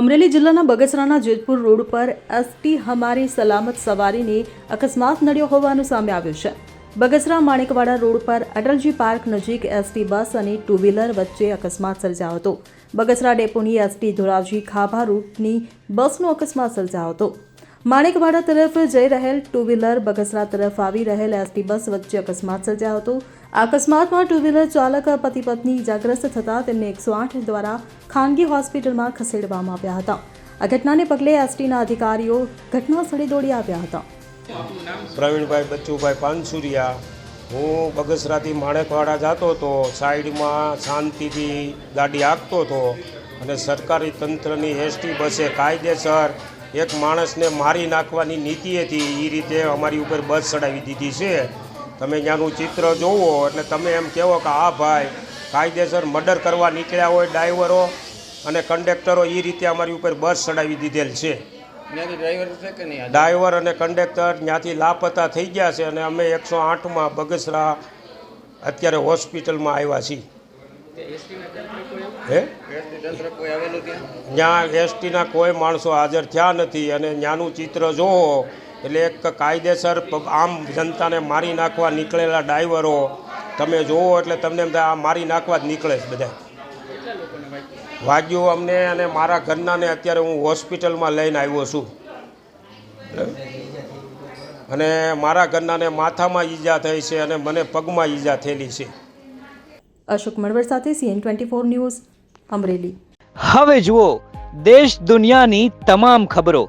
અમરેલી જિલ્લાના બગસરાના જેતપુર રોડ પર એસટી હમારી સલામત સવારીને અકસ્માત નડ્યો હોવાનું સામે આવ્યું છે. બગસરા માણેકવાડા રોડ પર અટલજી પાર્ક નજીક એસટી બસ અને ટુ વ્હીલર વચ્ચે અકસ્માત સર્જાયો હતો. બગસરા ડેપોની એસટી ધોરાજી ખાભા રૂટની બસનો અકસ્માત સર્જાયો હતો. માણેકવાડા તરફ જઈ રહેલ ટુ વ્હીલર બગસરા તરફ આવી રહેલ એસટી બસ વચ્ચે અકસ્માત સર્જાયો હતો. અકસ્માતમાં ટુ વ્હીલર ચાલક પતિ પત્ની ઇજાગ્રસ્ત થતાં તેમને એકસો આઠ દ્વારા ખાનગી હોસ્પિટલમાં ખસેડવામાં આવ્યા હતા. આ ઘટનાને પગલે એસટીના અધિકારીઓ ઘટના સ્થળે દોડી આવ્યા હતા. પ્રવીણભાઈ, બચ્ચુભાઈ પાનસુરિયા, હું બગસરાથી માણેકવાડા જતો હતો, સાઈડમાં શાંતિથી ગાડી આપતો હતો અને સરકારી તંત્રની એસટી બસે કાયદેસર એક માણસને મારી નાખવાની નીતિ હતી એ રીતે અમારી ઉપર બસ ચડાવી દીધી છે. તમે ત્યાંનું ચિત્ર જોવો એટલે તમે એમ કહેવો કે આ ભાઈ કાયદેસર મર્ડર કરવા નીકળ્યા હોય ડ્રાઈવરો અને કંડક્ટરો એ રીતે અમારી ઉપર બસ ચડાવી દીધેલ છે. ડ્રાઈવર અને કંડક્ટર ત્યાંથી લાપતા થઈ ગયા છે અને અમે એકસો આઠમાં બગસરા અત્યારે હોસ્પિટલમાં આવ્યા છીએ. હે? ત્યાં એસટીના કોઈ માણસો હાજર થયા નથી અને ત્યાંનું ચિત્ર જોવો એટલે એક કાયદેસર આમ જનતાને મારી નાખવા નીકળેલા ડ્રાઈવરો તમે જુઓ એટલે તમને એમ થાય આ મારી નાખવા જ નીકળે છે બધા. વાગ્યું અમને અને મારા ઘરનાને અત્યારે હું હોસ્પિટલમાં લઈને આવ્યો છું. અને મારા ઘરનાને માથામાં ઈજા થઈ છે અને મને પગમાં ઈજા થયેલી છે. અશોક મળવર સાથે CN twenty four news Amreli. હવે જુઓ દેશ દુનિયાની તમામ ખબરો.